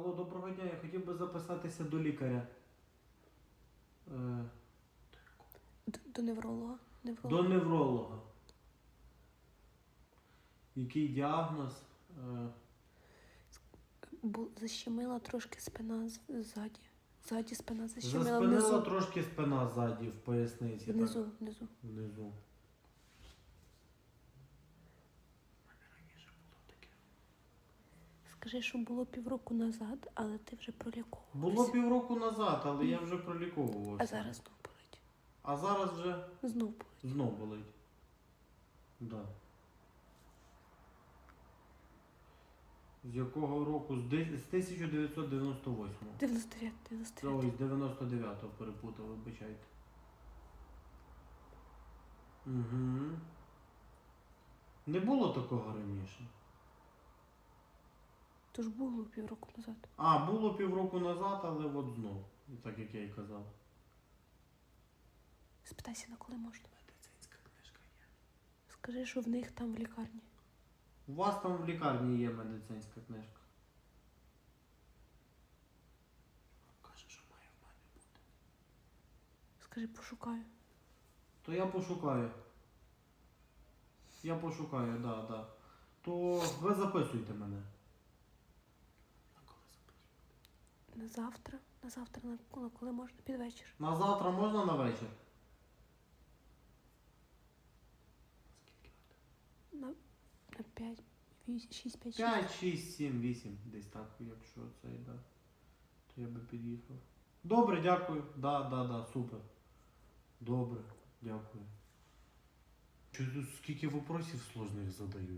Алло, доброго дня, я хотів би записатися до лікаря. Е, До, до невролога. до невролога. невролога. Який діагноз? Е, защемила трошки спина з- ззаді. Ззаді спина защемила заспинила внизу. трошки спина ззаді в поясниці. Внизу, Так, внизу. внизу. Скажи, що було півроку назад, але ти вже проліковувався. Було півроку назад, але я вже проліковувався. А зараз знов болить. А зараз вже Знов болить. знов болить. Да. З якого року? З де- з 1998. 99, Це 99. ось 99-го перепутав, вибачайте. Угу. Не було такого раніше. Тож було півроку назад. А, було півроку назад, але от знов. Так як я і казав. Спитайся, на коли можна. Медицинська книжка є. Скажи, що в них там в лікарні. У вас там в лікарні є медицинська книжка. Каже, що має в мене бути. Скажи, пошукаю. То я пошукаю. Я пошукаю, да, да. То ви записуйте мене. На коли записуєте? На завтра. На завтра, на, на коли можна? Під вечір. На завтра можна на вечір? На, на 5, 8, 6, 5, 6. 5, 6, 7, 8, десь так, якщо це йде. То я би під'їхав. Добре, дякую. Да, да, да, супер. Добре, дякую. Тут скільки вопросів сложних задають?